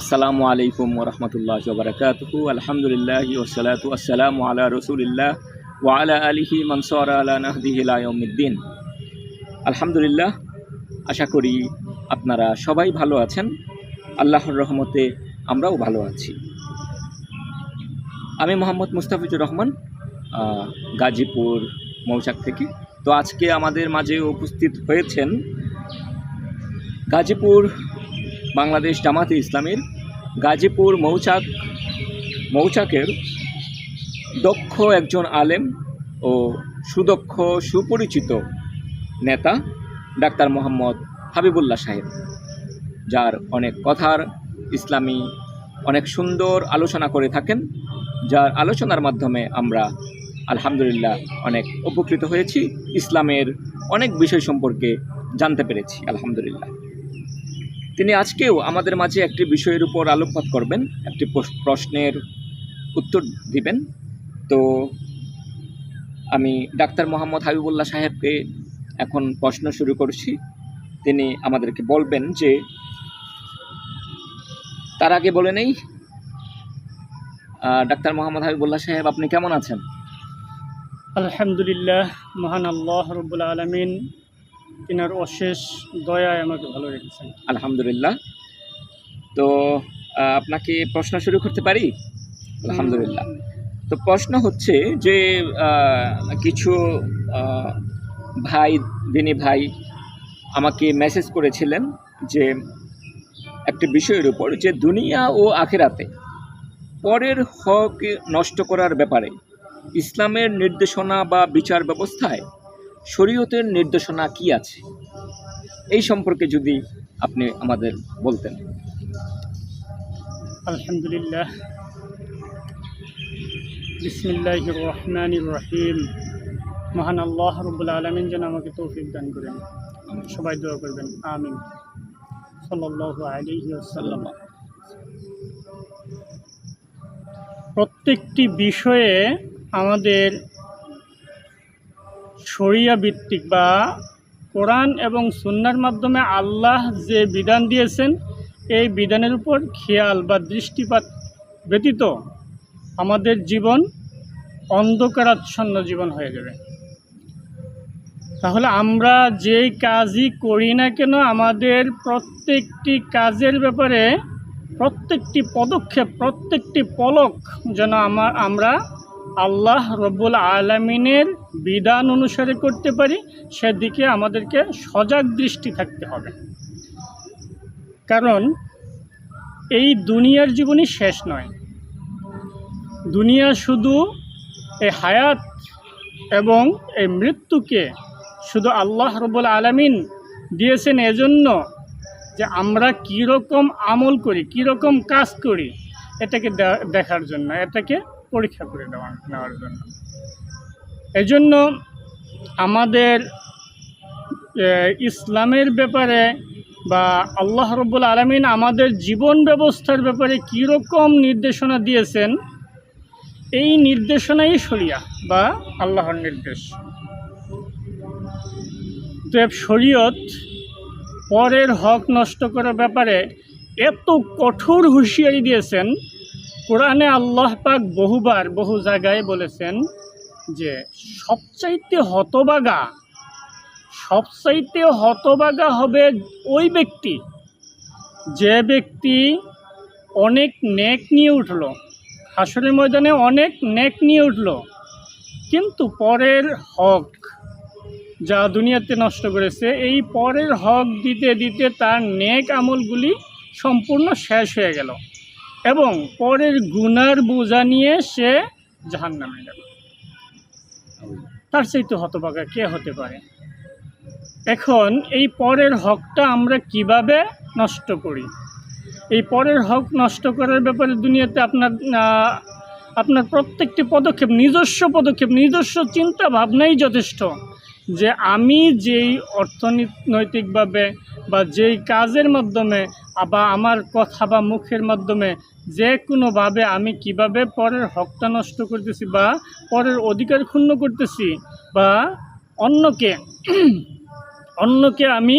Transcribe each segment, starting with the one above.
আসসালামু আলাইকুম ওরহমতুল্লাহ বারকাতুহু। আলহামদুলিল্লাহ ওসালাতু আসসালামু আলা রসুলিল্লাহ ওয়া আলা আলিহি মনসর আলা নাহদিহিলা ইয়মিদ্দিন আলহামদুলিল্লাহ, আশা করি আপনারা সবাই ভালো আছেন। আল্লাহর রহমতে আমরাও ভালো আছি। আমি মোহাম্মদ মুস্তাফিজুর রহমান গাজীপুর মৌচাক থেকে। তো আজকে আমাদের মাঝে উপস্থিত হয়েছেন গাজীপুর বাংলাদেশ জামাতে ইসলামের গাজীপুর মৌচাক, মৌচাকের দক্ষ একজন আলেম ও সুদক্ষ, সুপরিচিত নেতা ডাক্তার মোহাম্মদ হাবিবুল্লাহ সাহেব, যার অনেক কথার ইসলামী অনেক সুন্দর আলোচনা করে থাকেন, যার আলোচনার মাধ্যমে আমরা আলহামদুলিল্লাহ অনেক উপকৃত হয়েছি। ইসলামের অনেক বিষয় সম্পর্কে জানতে পেরেছি, আলহামদুলিল্লাহ। তিনি আজকেও আমাদের মাঝে একটি বিষয়ের উপর আলোকপাত করবেন, একটি প্রশ- প্রশ্নের উত্তর দিবেন। তো আমি ডাক্তার মোহাম্মদ হাবিবুল্লাহ সাহেবকে এখন প্রশ্ন শুরু করছি। তিনি আমাদেরকে বলবেন যে, তার আগে বলে নেই ডাক্তার মোহাম্মদ হাবিবুল্লাহ সাহেব, আপনি কেমন আছেন? আলহামদুলিল্লাহ, মহান আল্লাহ রব্বুল আলমিন তিনার অশেষ দয়ায় আমাকে ভালো রেখেছেন। আলহামদুলিল্লাহ। তো আপনাকে প্রশ্ন শুরু করতে পারি? আলহামদুলিল্লাহ। তো প্রশ্ন হচ্ছে যে কিছু ভাই দিনী ভাই আমাকে মেসেজ করেছিলেন যে একটি বিষয়ের উপর যে দুনিয়া ও আখেরাতে পরের হক নষ্ট করার ব্যাপারে ইসলামের নির্দেশনা বা বিচার ব্যবস্থায় শরীয়তের নির্দেশনা কি আছে? এই সম্পর্কে যদি আপনি আমাদের বলতেন। আলহামদুলিল্লাহ। বিসমিল্লাহ রহমান রহিম। মহান আল্লাহ রব্বুল আলমিন যেন আমাকে তৌফিক দান করেন। সবাই দোয়া করবেন। আমিন। সাল্লাহ প্রত্যেকটি বিষয়ে আমাদের শরিয়া ভিত্তিক বা কোরআন এবং সুন্নার মাধ্যমে আল্লাহ যে বিধান দিয়েছেন, এই বিধানের উপর খেয়াল বা দৃষ্টিপাত ব্যতীত আমাদের জীবন অন্ধকারাচ্ছন্ন জীবন হয়ে যাবে। তাহলে আমরা যেই কাজই করি না কেন, আমাদের প্রত্যেকটি কাজের ব্যাপারে প্রত্যেকটি পদক্ষেপ, প্রত্যেকটি পলক যেন আমার আমরা আল্লাহ রব্বুল আলমিনের বিধান অনুসারে করতে পারি, সেদিকে আমাদেরকে সজাগ দৃষ্টি থাকতে হবে। কারণ এই দুনিয়ার জীবনই শেষ নয়। দুনিয়া শুধু এই হায়াত এবং এই মৃত্যুকে শুধু আল্লাহ রবুল আলমিন দিয়েছেন এজন্য যে আমরা কীরকম আমল করি, কীরকম কাজ করি, এটাকে দেখার জন্য, এটাকে পরীক্ষা করে দেওয়া নেওয়ার জন্য। এজন্য আমাদের ইসলামের ব্যাপারে বা আল্লাহ রব্বুল আলমিন আমাদের জীবন ব্যবস্থার ব্যাপারে কীরকম নির্দেশনা দিয়েছেন, এই নির্দেশনাই শরিয়া বা আল্লাহর নির্দেশ। তো শরীয়ত পরের হক নষ্ট করার ব্যাপারে এত কঠোর হুঁশিয়ারি দিয়েছেন কোরআনে আল্লাহ পাক বহুবার বহু জায়গায় বলেছেন যে সবচাইতে হতবাগা সবচাইতে হতবাগা হবে ওই ব্যক্তি যে ব্যক্তি অনেক নেক নিয়ে উঠল। হাসরের ময়দানে অনেক নেক নিয়ে উঠল। কিন্তু পরের হক যা দুনিয়াতে নষ্ট করেছে, এই পরের হক দিতে দিতে তার নেক আমলগুলি সম্পূর্ণ শেষ হয়ে গেল। এবং পরের গুনার বোঝা নিয়ে সে জাহান নামে গেল। তার চাইতে হতবাগা কে হতে পারে? এখন এই পরের হকটা আমরা কীভাবে নষ্ট করি? এই পরের হক নষ্ট করার ব্যাপারে দুনিয়াতে আপনার আপনার প্রত্যেকটি পদক্ষেপ, নিজস্ব পদক্ষেপ, নিজস্ব চিন্তা ভাবনাই যথেষ্ট। যে আমি যেই অর্থনৈতিকভাবে বা যেই কাজের মাধ্যমে বা আমার কথা বা মুখের মাধ্যমে যে কোনোভাবে আমি কীভাবে পরের হকটা নষ্ট করতেছি বা পরের অধিকার ক্ষুণ্ণ করতেছি বা অন্যকে অন্যকে আমি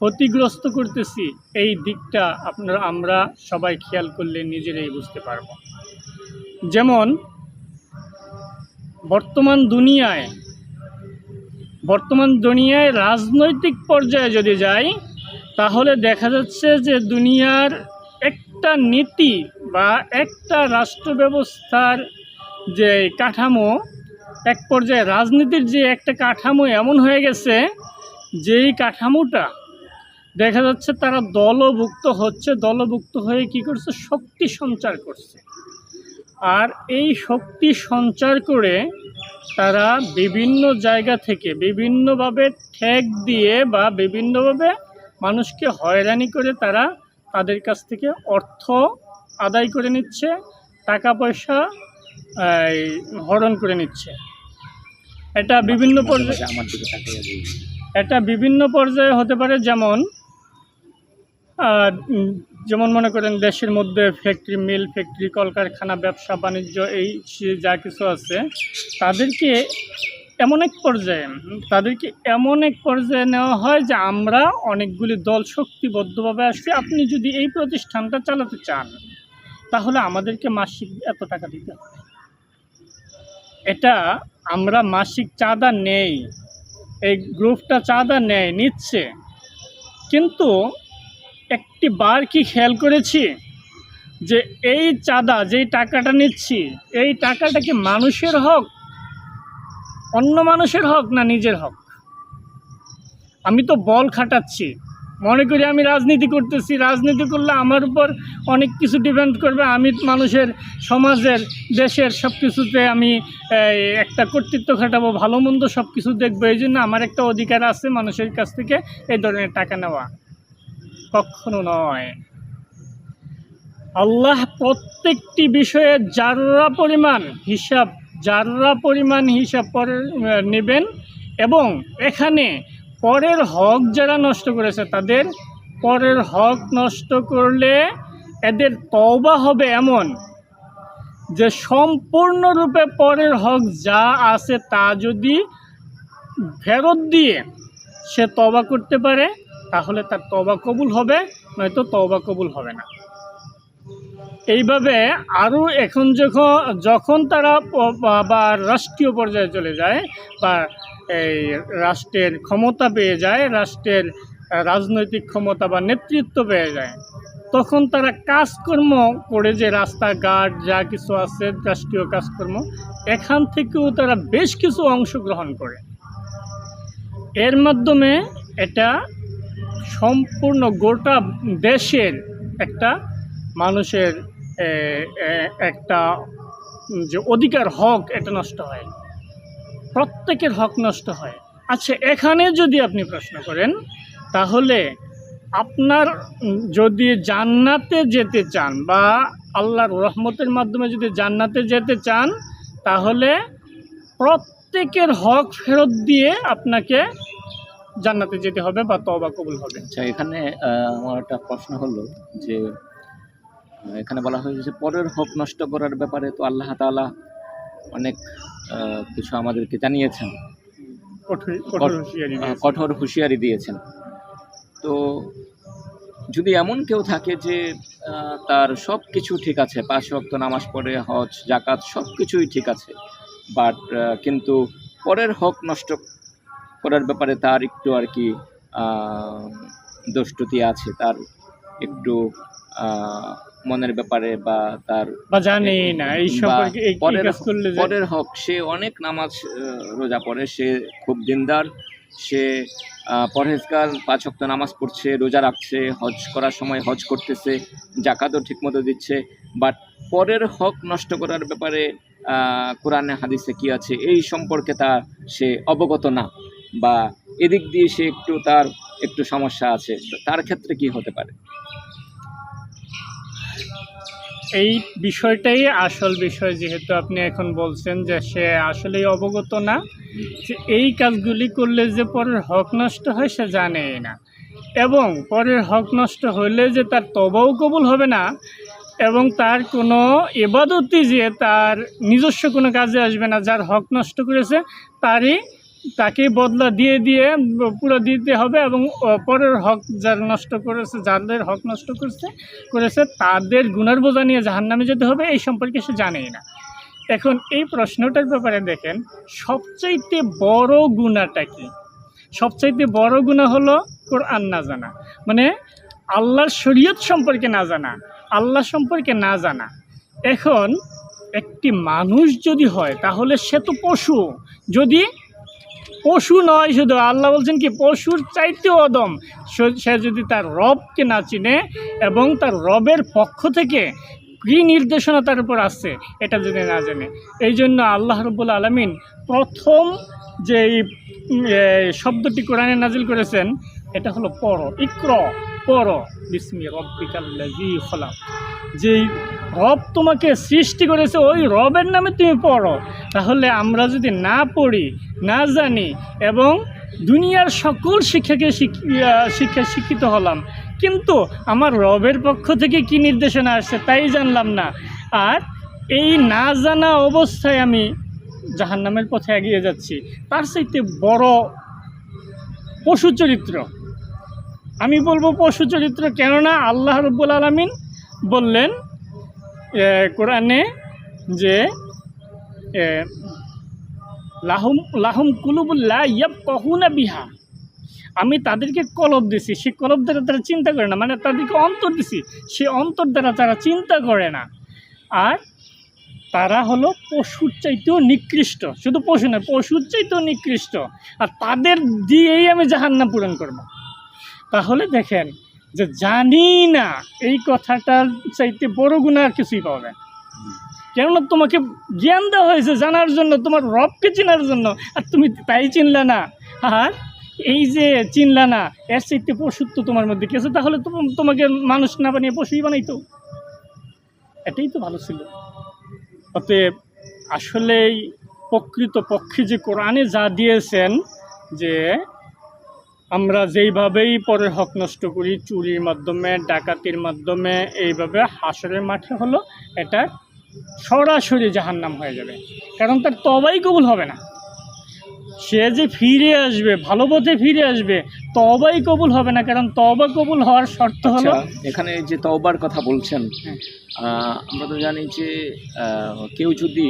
ক্ষতিগ্রস্ত করতেছি, এই দিকটা আপনারা, আমরা সবাই খেয়াল করলে নিজেরাই বুঝতে পারব। যেমন, বর্তমান দুনিয়ায় বর্তমান দুনিয়ায় রাজনৈতিক পর্যায়ে যদি যাই, তাহলে দেখা যাচ্ছে যে দুনিয়ার একটা নীতি বা একটা রাষ্ট্র ব্যবস্থার যে কাঠামো, এক পর্যায়ে রাজনীতির যে একটা কাঠামো এমন হয়ে গেছে, যেই কাঠামোটা দেখা যাচ্ছে তারা দলভুক্ত হচ্ছে, দলভুক্ত হয়ে কি করছে? শক্তি সঞ্চার করছে। আর এই শক্তি সঞ্চার করে তারা বিভিন্ন জায়গা থেকে বিভিন্নভাবে ঠেক দিয়ে বা বিভিন্নভাবে মানুষকে হয়রানি করে তারা তাদের কাছ থেকে অর্থ আদায় করে নিচ্ছে টাকা পয়সা হরণ করে নিচ্ছে এটা বিভিন্ন পর্যায়ে। এটা বিভিন্ন পর্যায়ে হতে পারে যেমন যেমন মনে করেন দেশের মধ্যে ফ্যাক্টরি মিল ফ্যাক্টরি কলকারখানা, ব্যবসা, বাণিজ্য, এই যা কিছু আছে, তাদেরকে এমন এক পর্যায়ে, তাদেরকে এমন এক পর্যায়ে নেওয়া হয় যে আমরা অনেকগুলি দল শক্তিবদ্ধভাবে আসছি। আপনি যদি এই প্রতিষ্ঠানটা চালাতে চান, তাহলে আমাদেরকে মাসিক এত টাকা দিতে হবে। এটা আমরা মাসিক চাঁদা নেই, এই গ্রুপটা চাঁদা নেয়, নিচ্ছে। কিন্তু একটি বার কি খেয়াল করেছি? যে এই চাঁদা, যেই টাকাটা নিচ্ছি, এই টাকাটা কি মানুষের হক? অন্য মানুষের হক না নিজের হক? আমি তো বল খাটাচ্ছি। মনে করি আমি রাজনীতি করতেছি। রাজনীতি করলে আমার উপর অনেক কিছু ডিপেন্ড করবে। আমি মানুষের, সমাজের, দেশের সব কিছুতে আমি একটা কর্তৃত্ব খাটাবো, ভালো মন্দ সব কিছু দেখব। এই জন্য আমার একটা অধিকার আছে মানুষের কাছ থেকে এই ধরনের টাকা নেওয়া। কখনো নয়। আল্লাহ প্রত্যেকটি বিষয়ে যাররা পরিমাণ হিসাব, যাররা পরিমাণ হিসাব পরে নেবেন এবং এখানে পরের হক যারা নষ্ট করেছে তাদের পরের হক নষ্ট করলে এদের তওবা হবে এমন যে সম্পূর্ণরূপে পরের হক যা আছে তা যদি ফেরত দিয়ে সে তবা করতে পারে তাহলে তার তবা কবুল হবে, নয়তো তবা কবুল হবে না। এইভাবে আরও এখন যখন যখন তারা বা- রাষ্ট্রীয় পর্যায়ে চলে যায় বা এই রাষ্ট্রের ক্ষমতা পেয়ে যায়, রাষ্ট্রের রাজনৈতিক ক্ষমতা বা নেতৃত্ব পেয়ে যায়, তখন তারা কাজকর্ম করে যে রাস্তাঘাট, যা কিছু আছে, রাষ্ট্রীয় কাজকর্ম, এখান থেকেও তারা বেশ কিছু অংশগ্রহণ করে। এর মাধ্যমে এটা সম্পূর্ণ গোটা দেশের একটা মানুষের একটা যে অধিকার হক, এটা নষ্ট হয়। প্রত্যেকের হক নষ্ট হয়। আচ্ছা এখানে যদি আপনি প্রশ্ন করেন, তাহলে আপনার যদি জান্নাতে যেতে চান বা আল্লাহর রহমতের মাধ্যমে যদি জান্নাতে যেতে চান, তাহলে প্রত্যেকের হক ফেরত দিয়ে আপনাকে জান্নাতে যেতে হবে বা তবা কবুল হবে। আচ্ছা এখানে আমার একটা প্রশ্ন হলো যে এখানে বলা হয়েছে যে পরের হক নষ্ট করার ব্যাপারে তো আল্লাহ তাআলা অনেক কিছু আমাদেরকে জানিয়েছেন। কঠোর কঠোর হুঁশিয়ারি আহ, কঠোর হুঁশিয়ারি দিয়েছেন। তো যদি এমন কেউ থাকে যে তার সব কিছু ঠিক আছে পাঁচ ওয়াক্ত নামাজ পড়ে হজ জাকাত সব কিছুই ঠিক আছে বাট কিন্তু পরের হক নষ্ট করার ব্যাপারে তার একটু আর কি আহ, দোষটুতি আছে তার একটু মনের ব্যাপারে বা তার জানি না এই সম্পর্কে পরের হক সে অনেক নামাজ রোজা পড়ে সে খুব দিনদার সে পরহেজগার পাঁচ ওয়াক্ত নামাজ পড়ছে রোজা রাখছে হজ করার সময় হজ করতেছে জাকাতও ঠিকমতো দিচ্ছে বাট পরের হক নষ্ট করার ব্যাপারে আহ, কোরআনে হাদিসে কি আছে এই সম্পর্কে তার সে অবগত না। বা এদিক দিয়ে সে একটু তার একটু সমস্যা আছে, তার ক্ষেত্রে কি হতে পারে? এই বিষয়টাই আসল বিষয় যেহেতু আপনি এখন বলছেন যে সে আসলেই অবগত না। যে এই কাজগুলি করলে যে পরের হক নষ্ট হয় সে জানেই না। এবং পরের হক নষ্ট হলে যে তার তবাও কবুল হবে না এবং তার কোনো এবাদতি যে তার নিজস্ব কোনো কাজে আসবে না, যার হক নষ্ট করেছে, তারই তাকে বদলা দিয়ে দিয়ে পুরো দিতে হবে এবং পরের হক যারা নষ্ট করেছে, যাদের হক নষ্ট করেছে করেছে, তাদের গুণের বোঝা নিয়ে জাহান্নামে যেতে হবে, এই সম্পর্কে সে জানেই না। এখন এই প্রশ্নটার ব্যাপারে দেখেন, সবচাইতে বড় গুণাটা কি? সবচাইতে বড় গুণা হলো কোরআন না জানা। মানে আল্লাহর শরীয়ত সম্পর্কে না জানা, আল্লাহ সম্পর্কে না জানা। এখন একটি মানুষ যদি হয়, তাহলে সে তো পশু। যদি পশু নয় শুধু, আল্লাহ বলছেন কি, পশুর চাইতেও অদম। সে- যদি তার রবকে না চিনে এবং তার রবের পক্ষ থেকে কী নির্দেশনা তার উপর আসছে, এটা যদি না জানে। এই জন্য আল্লাহ রব্বুল আলমিন প্রথম যে শব্দটি কোরআনে নাজিল করেছেন, এটা হলো পর ইক্র। পর বিস্মি রব্বিকাল্লাজি খলাক। যেই রব তোমাকে সৃষ্টি করেছে, ওই রবের নামে তুমি পড়ো। তাহলে আমরা যদি না পড়ি, না জানি এবং দুনিয়ার সকল শিক্ষাকে শিক্ষা শিক্ষিত হলাম, কিন্তু আমার রবের পক্ষ থেকে কি নির্দেশনা আসছে তাই জানলাম না। আর এই না জানা অবস্থায় আমি জাহান্নামের পথে এগিয়ে যাচ্ছি। তার চাইতে বড় পশু চরিত্র আমি বলব পশু চরিত্র কেননা আল্লাহ রব্বুল আলমিন বললেন কোরআনে যে লাহুম লাহুম কুলুবুল্লাহ ইয়াব কহুনা বিহা। আমি তাদেরকে কলব দিছি, সে কলব দ্বারা তারা চিন্তা করে না মানে তাদেরকে অন্তর দিছি, সে অন্তর দ্বারা তারা চিন্তা করে না। আর তারা হলো পশুর চাইতেও নিকৃষ্ট, শুধু পশু নয়, পশুর চাইতেও নিকৃষ্ট। আর তাদের দিয়েই আমি জাহান্নাম পূরণ করব। তাহলে দেখেন যে জানি না এই কথাটার চাইতে বড় গুণা আর কিছুই পাবে। কেননা তোমাকে জ্ঞান দেওয়া হয়েছে জানার জন্য, তোমার রবকে চেনার জন্য, আর তুমি তাই চিনলে না। আর এই যে চিনলা না, এর চাইতে পশুত্ব তোমার মধ্যে কিছু তাহলে তোমাকে মানুষ না বানিয়ে পশুই বানাইতো। এটাই তো ভালো ছিল। অতএব আসলেই প্রকৃত পক্ষে যে কোরআনে যা দিয়েছেন যে আমরা যেইভাবেই পরে হক নষ্ট করি চুরির মাধ্যমে ডাকাতির মাধ্যমে এইভাবে হাসরের মাঠে হলো এটা সরাসরি জাহান্নাম হয়ে যাবে। কারণ তার তবাই কবুল হবে না। সে যে ফিরে আসবে ভালো পথে ফিরে আসবে তবাই কবুল হবে না। কারণ তবা কবুল হওয়ার শর্ত হলো আচ্ছা এখানে যে তওবার কথা বলছেন হ্যাঁ। আমরা তো জানি যে কেউ যদি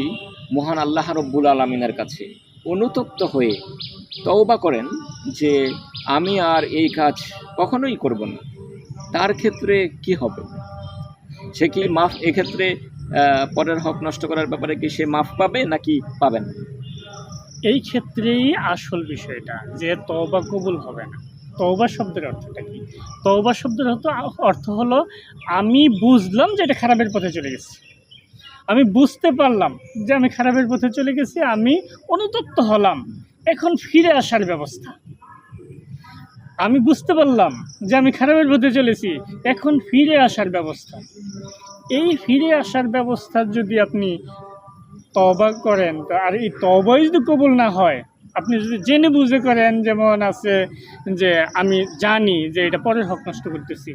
মহান আল্লাহ রব্বুল আলমিনের কাছে অনুতপ্ত হয়ে তওবা করেন যে, আমি আর এই কাজ কখনোই করব না। তার ক্ষেত্রে কি হবে? সে কি মাফ এক্ষেত্রে পরের হক নষ্ট করার ব্যাপারে কি সে মাফ পাবে নাকি পাবে না? এই ক্ষেত্রেই আসল বিষয়টা যে, তওবা কবুল হবে না। তওবা শব্দের অর্থটা কি? তওবা শব্দের অর্থ অর্থ হলো, আমি বুঝলাম যে এটা খারাপের পথে চলে গেছি। আমি বুঝতে পারলাম যে আমি খারাপের পথে চলে গেছি, আমি অনুতপ্ত হলাম। এখন ফিরে আসার ব্যবস্থা। আমি বুঝতে পারলাম যে আমি খারাপের পথে চলেছি, এখন ফিরে আসার ব্যবস্থা। এই ফিরে আসার ব্যবস্থা যদি আপনি তবা করেন আর এই তবাই যদি কবুল না হয়, আপনি যদি জেনে বুঝে করেন, যেমন আছে যে আমি জানি যে এটা পরের হক নষ্ট করতেছি,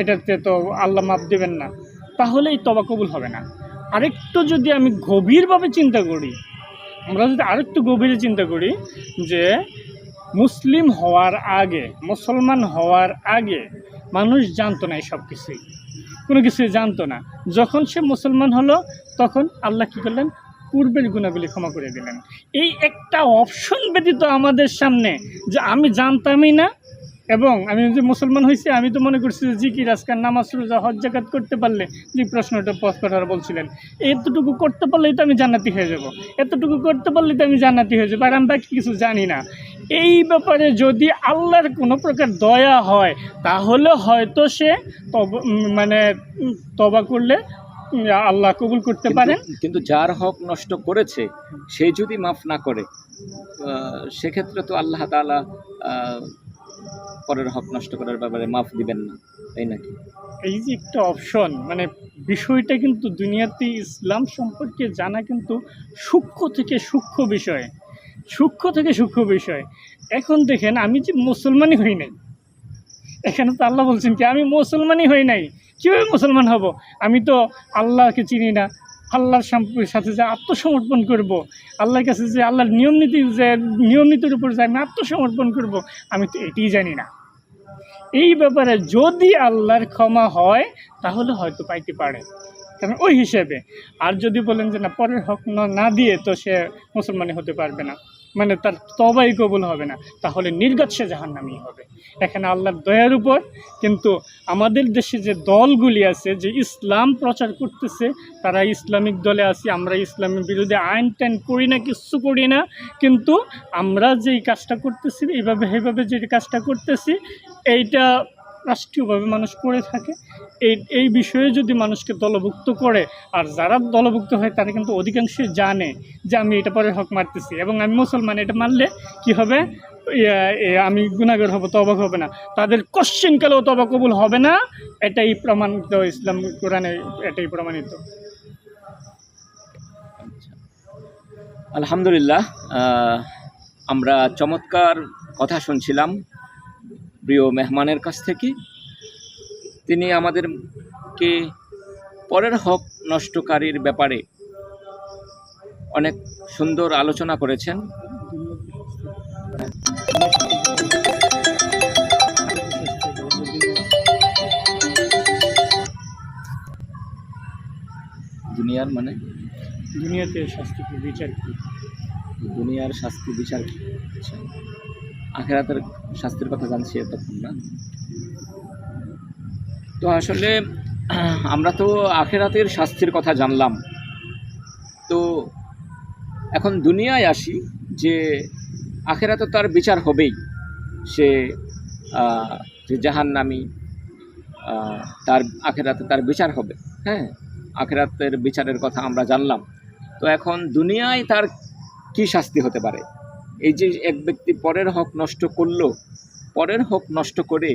এটাতে তো আল্লাহ মাপ দেবেন না তাহলে এই তবা কবুল হবে না। আরেকটু যদি আমি গভীরভাবে চিন্তা করি, আমরা যদি আরেকটু গভীরে চিন্তা করি যে মুসলিম হওয়ার আগে, মুসলমান হওয়ার আগে মানুষ জানতো না সব কিছুই। কোনো কিছুই জানতো না। যখন সে মুসলমান হলো, তখন আল্লাহ কী করলেন? পূর্বের গুণাগুলি ক্ষমা করে দিলেন। এই একটা অপশন ব্যতীত আমাদের সামনে যে আমি জানতামই না এবং আমি যে মুসলমান হয়েছি আমি তো মনে করছি যে জিকির আজকাল নামাজ রোজা হজ জাকাত করতে পারলে যে প্রশ্নটা পথ কথা বলছিলেন এতটুকু করতে পারলেই তো আমি জান্নাতি হয়ে যাব। এতটুকু করতে পারলেই তো আমি জান্নাতি হয়ে যাব আর আমি বাকি কিছু জানি না। এই ব্যাপারে যদি আল্লাহর কোনো প্রকার দয়া হয় তাহলে হয়তো সে তব মানে তবা করলে আল্লাহ কবুল করতে পারেন। কিন্তু- যার হক নষ্ট করেছে সে যদি মাফ না করে সেক্ষেত্রে তো আল্লাহ আহ, পরের হক নষ্ট করার ব্যাপারে মাফ দিবেন না, তাই নাকি? এই যে একটা অপশন মানে বিষয়টা কিন্তু দুনিয়াতে ইসলাম সম্পর্কে জানা কিন্তু সূক্ষ্ম থেকে সূক্ষ্ম বিষয়, সূক্ষ্ম থেকে সূক্ষ্ম বিষয়। এখন দেখেন, আমি যে মুসলমানই হই নাই, এখানে তো আল্লাহ বলছেন কি, আমি মুসলমানই হই নাই, কীভাবে মুসলমান হব? আমি তো আল্লাহকে চিনি না আল্লাহর সাথে যে আত্মসমর্পণ করব, আল্লাহর কাছে যে আল্লাহর নিয়ম নীতি যে নিয়ম নীতির উপর যে আমি আত্মসমর্পণ করব, আমি তো এটিই জানি না। এই ব্যাপারে যদি আল্লাহর ক্ষমা হয়, তাহলে হয়তো পাইতে পারে। কেন ওই হিসেবে। আর যদি বলেন যে না, পরের হক না দিয়ে তো সে মুসলমানই হতে পারবে না। মানে তার তবাই কবুল হবে না, তাহলে নির্গত সে জাহান্নামি হবে। এখানে আল্লাহর দয়ার উপর, কিন্তু আমাদের দেশে যে দলগুলি আছে, যে ইসলাম প্রচার করতেছে, তারা ইসলামিক দলে আছি, আমরা ইসলামের বিরুদ্ধে আইন টাইন করি না, কিচ্ছু করি না, কিন্তু আমরা যেই কাজটা করতেছি, এইভাবে এইভাবে যে কাজটা করতেছি, এইটা রাষ্ট্রীয়ভাবে মানুষ করে থাকে। এই এই বিষয়ে যদি মানুষকে দলভুক্ত করে, আর যারা দলভুক্ত হয় তারা কিন্তু অধিকাংশই জানে যে আমি এটা পরে হক মারতেছি এবং আমি মুসলমান, এটা মারলে কি হবে? আমি গুণাগর হব তবাক হবে না। তাদের কোশ্চিন কালেও তবা কবুল হবে না, এটাই প্রমাণিত ইসলাম কোরআনে, এটাই প্রমাণিত। আলহামদুলিল্লাহ আমরা চমৎকার কথা শুনছিলাম। প্রিয় মেহমানের কাছ থেকে। তিনি আমাদেরকে পরের হক নষ্টকারীর ব্যাপারে অনেক সুন্দর আলোচনা করেছেন। দুনিয়ার মানে? দুনিয়াতে শাস্তি বিচার কি? দুনিয়ার শাস্তি বিচার কি? আচ্ছা আখেরাতের শাস্তির কথা জানছি এতক্ষণ না। তো আসলে আমরা তো আখেরাতের শাস্তির কথা জানলাম। তো এখন দুনিয়ায় আসি যে আখেরাতে তার বিচার হবেই। সে যে জাহান্নামি আহ, তার আখেরাতে তার বিচার হবে। হ্যাঁ আখেরাতের বিচারের কথা আমরা জানলাম। তো এখন দুনিয়ায় তার কি শাস্তি হতে পারে? এই যে এক ব্যক্তি পরের হক নষ্ট করল, পরের হক নষ্ট করে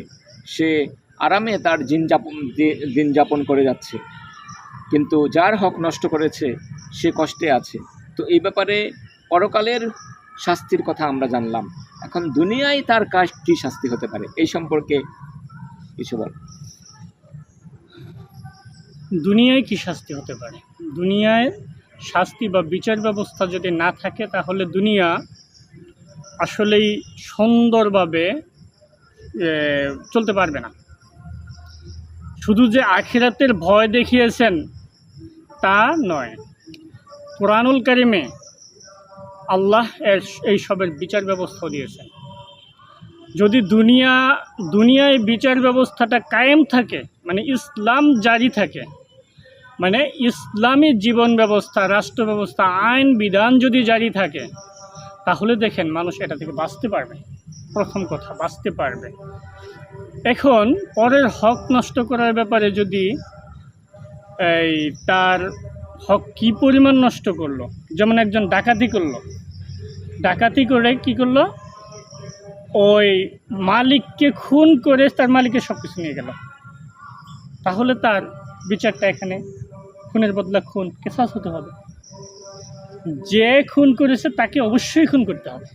সে আরামে তার দিন যাপন দিন যাপন করে যাচ্ছে। কিন্তু যার হক নষ্ট করেছে, সে কষ্টে আছে। তো এই ব্যাপারে পরকালের শাস্তির কথা আমরা জানলাম। এখন দুনিয়ায় তার কাজ কী শাস্তি হতে পারে? এই সম্পর্কে কিছু বল। দুনিয়ায় কি শাস্তি হতে পারে? দুনিয়ায় শাস্তি বা বিচার ব্যবস্থা যদি না থাকে, তাহলে দুনিয়া আসলেই সুন্দরভাবে চলতে পারবে না। শুধু যে আখিরাতের ভয় দেখিয়েছেন, তা নয়। কোরআনুল কারিমে আল্লাহ এর এই সবের বিচার ব্যবস্থাও দিয়েছেন। যদি দুনিয়া, দুনিয়ায় বিচার ব্যবস্থাটা কায়েম থাকে মানে ইসলাম জারি থাকে মানে ইসলামী জীবন ব্যবস্থা, রাষ্ট্র ব্যবস্থা, আইন, বিধান যদি জারি থাকে তাহলে দেখেন মানুষ এটা থেকে বাঁচতে পারবে। প্রথম কথা, বাঁচতে পারবে। এখন পরের হক নষ্ট করার ব্যাপারে যদি এই তার হক কি পরিমাণ নষ্ট করল? যেমন একজন ডাকাতি করল। ডাকাতি করে কি করল? ওই মালিককে খুন করে তার মালিকের সব কিছু নিয়ে গেল। তাহলে তার বিচারটা এখানে, খুনের বদলা খুন, কেসাস হতে হবে। যে খুন করেছে তাকে অবশ্যই খুন করতে হবে।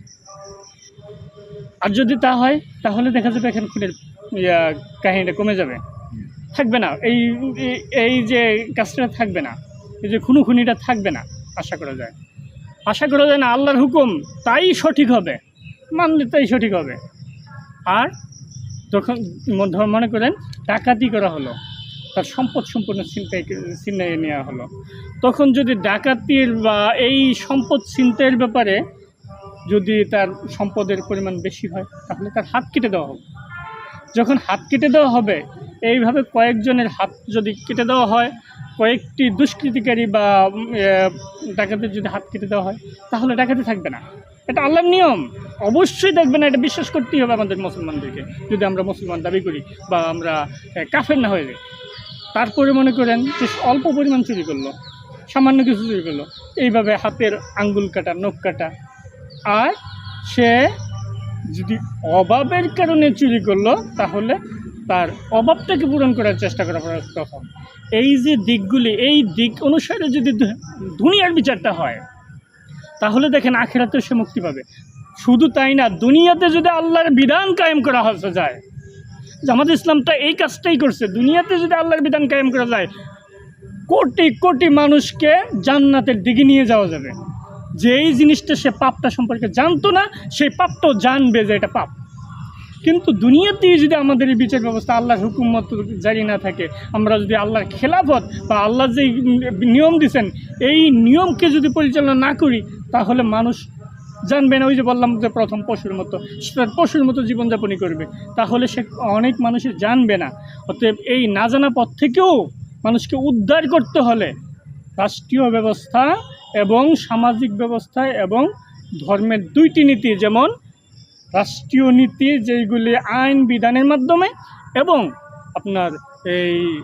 আর যদি তা হয়, তাহলে দেখা যাবে এখানে খুনের কাহিনীটা কমে যাবে। থাকবে না। এই, এই- যে কাজটা থাকবে না, এই যে খুনো খুনিটা থাকবে না, আশা করা যায়। আশা করা যায় না, আল্লাহর হুকুম তাই সঠিক হবে, মানলে তাই সঠিক হবে। আর তখন ম- মনে করেন, ডাকাতি করা হলো। তার সম্পদ সম্পূর্ণ চিন্তায় চিন্তায় নেওয়া হলো। তখন যদি ডাকাতির বা এই সম্পদ চিন্তায়ের ব্যাপারে যদি তার সম্পদের পরিমাণ বেশি হয়, তাহলে তার হাত কেটে দেওয়া হবে। যখন হাত কেটে দেওয়া হবে, এইভাবে কয়েকজনের হাত যদি কেটে দেওয়া হয়, কয়েকটি দুষ্কৃতিকারী বা ডাকাতের যদি হাত কেটে দেওয়া হয়, তাহলে ডাকাতি থাকবে না। এটা আল্লাহর নিয়ম। অবশ্যই থাকবে না, এটা বিশ্বাস করতেই হবে আমাদের মুসলমানদেরকে। যদি আমরা মুসলমান দাবি করি বা আমরা কাফের না হয়ে যাই। তারপরে মনে করেন যে অল্প পরিমাণ চুরি করল, সামান্য কিছু চুরি করল, এইভাবে হাতের আঙ্গুল কাটা, নখ কাটা। আর সে যদি অভাবের কারণে চুরি করল, তাহলে তার অভাবটাকে পূরণ করার চেষ্টা করা তখন। এই যে দিকগুলি, এই দিক অনুসারে যদি দুনিয়ার বিচারটা হয়, তাহলে দেখেন আখেরাতেও সে মুক্তি পাবে। শুধু তাই না, দুনিয়াতে যদি আল্লাহর বিধান কায়েম করা যায় জামাত ইসলামটা এই কাজটাই করছে। দুনিয়াতে যদি আল্লাহর বিধান কায়েম করা যায়, কোটি কোটি মানুষকে জান্নাতের দিকে নিয়ে যাওয়া যাবে। যেই জিনিসটা সে পাপটা সম্পর্কে জানতো না, সেই পাপটাও জানবে যে এটা পাপ। কিন্তু দুনিয়াতেই যদি আমাদের এই বিচার ব্যবস্থা, আল্লাহর হুকুমত জারি না থাকে, আমরা যদি আল্লাহর খেলাফত বা আল্লাহ যে নিয়ম দিছেন, এই নিয়মকে যদি পরিচালনা না করি, তাহলে মানুষ জানবে না ওই যে বললাম যে প্রথম পশুর মতো। সে তার পশুর মতো জীবনযাপনই করবে। তাহলে সে অনেক মানুষই জানবে না। অতএব এই না জানা পথ থেকেও মানুষকে উদ্ধার করতে হলে রাষ্ট্রীয় ব্যবস্থা এবং সামাজিক ব্যবস্থা এবং ধর্মের দুইটি নীতি, যেমন রাষ্ট্রীয় নীতি, যেইগুলি আইন বিধানের মাধ্যমে, এবং আপনার এই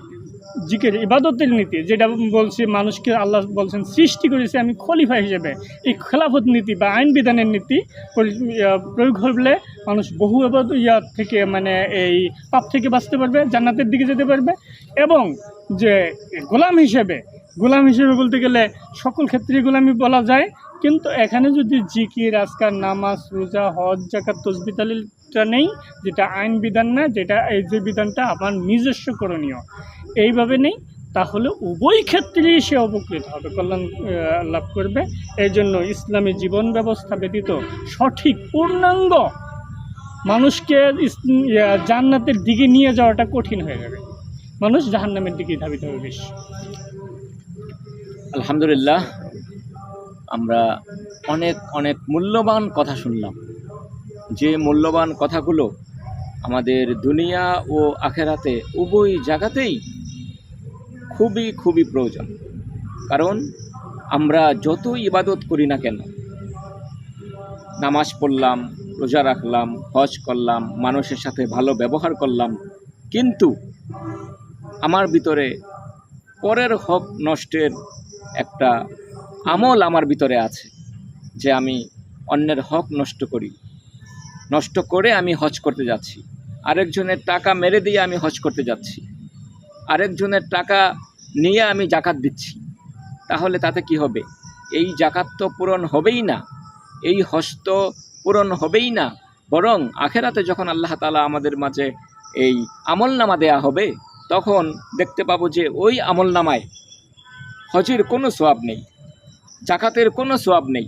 জিকের ইবাদতের নীতি, যেটা বলছে মানুষকে আল্লাহ বলছেন, সৃষ্টি করেছে আমি খলিফা হিসেবে। এই খেলাফত নীতি বা আইন বিধানের নীতি প্রয়োগ হলে মানুষ বহু ইয়া থেকে মানে এই পাপ থেকে বাঁচতে পারবে, জান্নাতের দিকে যেতে পারবে এবং যে গোলাম হিসেবে গোলাম হিসেবে বলতে গেলে সকল ক্ষেত্রে গোলামি বলা যায়, কিন্তু এখানে যদি জিকির, আজকার নামাজ, রোজা, হজ জাকাত তসবিতালিটা নেই, যেটা আইন বিধান না, যেটা এই যে বিধানটা আমার নিজস্ব করণীয়। এইভাবে নেই, তাহলে উভয় ক্ষেত্রেই সে উপকৃত হবে। কল্যাণ লাভ করবে। এই জন্য ইসলামী জীবন ব্যবস্থা ব্যতীত সঠিক পূর্ণাঙ্গ মানুষকে জান্নাতের দিকে নিয়ে যাওয়াটা কঠিন হয়ে যাবে। মানুষ জাহান্নামের দিকে ধাবিত হবে বেশি। আলহামদুলিল্লাহ, আমরা অনেক অনেক মূল্যবান কথা শুনলাম। যে মূল্যবান কথাগুলো আমাদের দুনিয়া ও আখেরাতে উভয় জায়গাতেই খুবই খুবই প্রয়োজন। কারণ আমরা যত ইবাদত করি না কেন, নামাজ পড়লাম, রোজা রাখলাম, হজ করলাম, মানুষের সাথে ভালো ব্যবহার করলাম, কিন্তু আমার ভিতরে পরের হক নষ্টের একটা আমল আমার ভিতরে আছে যে আমি অন্যের হক নষ্ট করি। নষ্ট করে আমি হজ করতে যাচ্ছি। আরেকজনের টাকা মেরে দিয়ে আমি হজ করতে যাচ্ছি। আরেকজনের টাকা নিয়ে আমি জাকাত দিচ্ছি। তাহলে তাতে কি হবে? এই জাকাত তো পূরণ হবেই না, এই হস্ত পূরণ হবেই না, বরং আখেরাতে যখন আল্লাহ তালা আমাদের মাঝে এই আমল নামা দেয়া হবে, তখন দেখতে পাবো যে ওই আমল নামায় হজের কোনো সোয়াব নেই, জাকাতের কোনো সোয়াব নেই।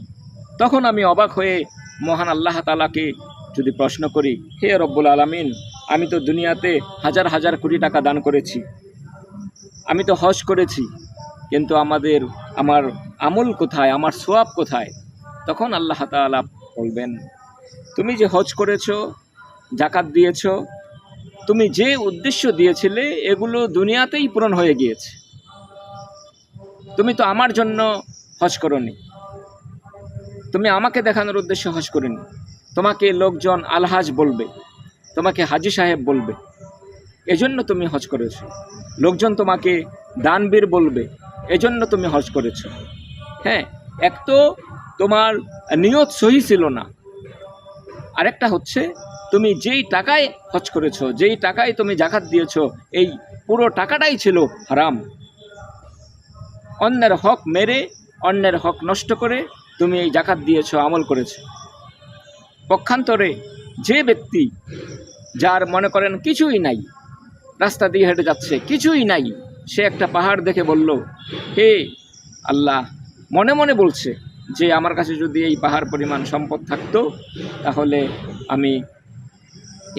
তখন আমি অবাক হয়ে মহান আল্লাহ তালাকে যদি প্রশ্ন করি, হে রব্বুল আলমিন, আমি তো দুনিয়াতে হাজার হাজার কোটি টাকা দান করেছি আমি তো হজ করেছি, কিন্তু আমাদের, আমার আমল কোথায়, আমার সোয়াব কোথায়? তখন আল্লাহ তালা বলবেন, তুমি যে হজ করেছ জাকাত দিয়েছ, তুমি যে উদ্দেশ্য দিয়েছিলে, এগুলো দুনিয়াতেই পূরণ হয়ে গিয়েছে। তুমি তো আমার জন্য হজ করনি। তুমি আমাকে দেখানোর উদ্দেশ্যে হজ করিনি। তোমাকে লোকজন আলহাজ বলবে, তোমাকে হাজি সাহেব বলবে। এজন্য তুমি হজ করেছ। লোকজন তোমাকে দানবীর বলবে, এজন্য তুমি হজ করেছ। হ্যাঁ এক তো তোমার নিয়ত সহি ছিল না। আরেকটা হচ্ছে, তুমি যেই টাকায় হজ করেছ, যেই টাকায় তুমি জাকাত দিয়েছ, এই পুরো টাকাটাই ছিল হারাম। অন্যের হক মেরে, অন্যের হক নষ্ট করে তুমি এই জাকাত দিয়েছ, আমল করেছ। পক্ষান্তরে যে ব্যক্তি, যার মনে করেন কিছুই নাই রাস্তা দিয়ে হেঁটে যাচ্ছে। কিছুই নাই। সে একটা পাহাড় দেখে বলল, হে আল্লাহ, মনে মনে বলছে যে আমার কাছে যদি এই পাহাড় পরিমাণ সম্পদ থাকতো, তাহলে আমি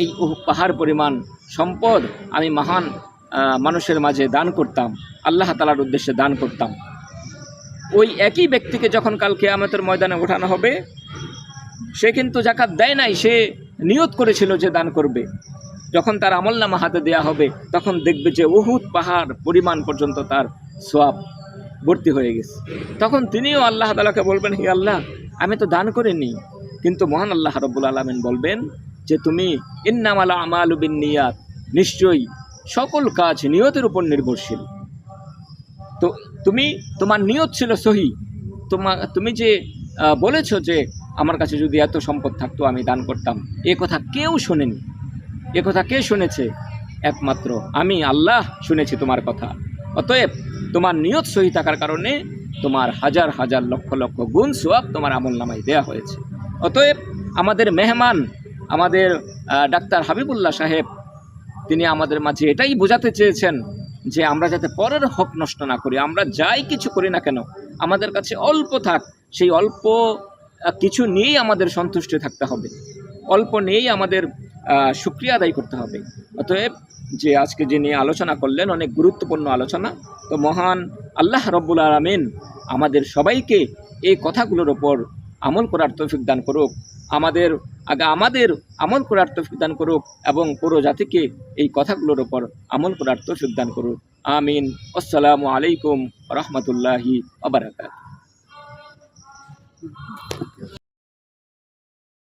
এই পাহাড় পরিমাণ সম্পদ আমি মহান মানুষের মাঝে দান করতাম। আল্লাহ তালার উদ্দেশ্যে দান করতাম। ওই একই ব্যক্তিকে যখন কালকে আমাদের ময়দানে ওঠানো হবে, সে কিন্তু জাকাত দেয় নাই, সে নিয়ত করেছিল যে দান করবে। যখন তার আমলনামা হাতে দেয়া হবে, তখন দেখবে যে উহুদ পাহাড় পরিমাণ পর্যন্ত তার সোয়াব ভর্তি হয়ে গেছে। তখন তিনিও আল্লাহ তালাকে বলবেন, হে আল্লাহ, আমি তো দান করিনি কিন্তু মহান আল্লাহ রব্বুল আলমিন বলবেন যে, তুমি ইন্নামালা আমাল বিন নিয়াত নিশ্চয়ই সকল কাজ নিয়তের উপর নির্ভরশীল। তো তুমি, তোমার নিয়ত ছিল সহি। তোমা, তুমি যে বলেছ যে, আমার কাছে যদি এত সম্পদ থাকতো, আমি দান করতাম। এ কথা কেউ শোনেনি। এ কথা কে শুনেছে? একমাত্র আমি আল্লাহ শুনেছি তোমার কথা। অতএব তোমার নিয়ত সহি থাকার কারণে তোমার হাজার হাজার লক্ষ লক্ষ গুণ সোয়াব তোমার আমল নামায় দেওয়া হয়েছে। অতএব আমাদের মেহমান, আমাদের ডাক্তার হাবিবুল্লাহ সাহেব, তিনি আমাদের মাঝে এটাই বোঝাতে চেয়েছেন যে আমরা যাতে পরের হক নষ্ট না করি, আমরা যাই কিছু করি না কেন, আমাদের কাছে অল্প থাক, সেই অল্প কিছু নিয়েই আমাদের সন্তুষ্ট থাকতে হবে। অল্প নিয়েই আমাদের আহ, শুক্রিয়া আদায় করতে হবে। অতএব যে আজকে যিনি আলোচনা করলেন অনেক গুরুত্বপূর্ণ আলোচনা তো মহান আল্লাহ রব্বুল আলমিন আমাদের সবাইকে এই কথাগুলোর ওপর আমল করার তৌফিক দান করুক আমাদের আগে আমাদের আমল করার তৌফিক দান করুক এবং পুরো জাতিকে এই কথাগুলোর ওপর আমল করার তৌফিক দান করুক। আমিন। আসসালামু আলাইকুম রহমতুল্লাহি আবরাকাত